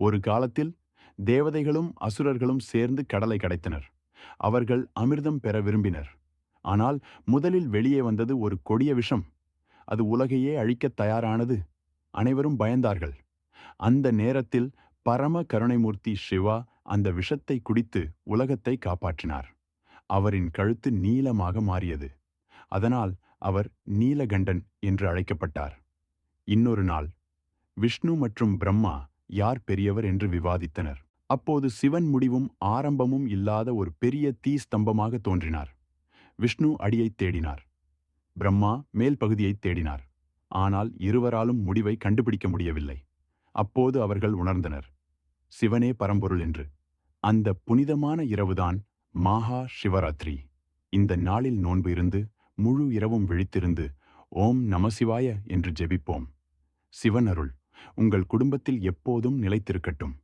ஒரு காலத்தில் தேவதைகளும் அசுரர்களும் சேர்ந்து கடலை கடைத்தனர். அவர்கள் அமிர்தம் பெற விரும்பினர். ஆனால் முதலில் வெளியே வந்தது ஒரு கொடிய விஷம். அது உலகையே அழிக்கத் தயாரானது. அனைவரும் பயந்தார்கள். அந்த நேரத்தில் பரம கருணைமூர்த்தி சிவா அந்த விஷத்தை குடித்து உலகத்தை காப்பாற்றினார். அவரின் கழுத்து நீலமாக மாறியது. அதனால் அவர் நீலகண்டன் என்று அழைக்கப்பட்டார். இன்னொரு நாள் விஷ்ணு மற்றும் பிரம்மா யார் பெரியவர் என்று விவாதித்தனர். அப்போது சிவன் முடிவும் ஆரம்பமும் இல்லாத ஒரு பெரிய தீ ஸ்தம்பமாக தோன்றினார். விஷ்ணு அடியைத் தேடினார். பிரம்மா மேல் பகுதியைத் தேடினார். ஆனால் இருவராலும் முடிவை கண்டுபிடிக்க முடியவில்லை. அப்போது அவர்கள் உணர்ந்தனர். சிவனே பரம்பொருள் என்று. அந்த புனிதமான இரவுதான் மாஹா சிவராத்திரி. இந்த நாளில் நோன்பு இருந்து முழு இரவும் விழித்திருந்து ஓம் நமசிவாய என்று ஜெபிப்போம். சிவன் அருள் உங்கள் குடும்பத்தில் எப்போதும் நிலைத்திருக்கட்டும்.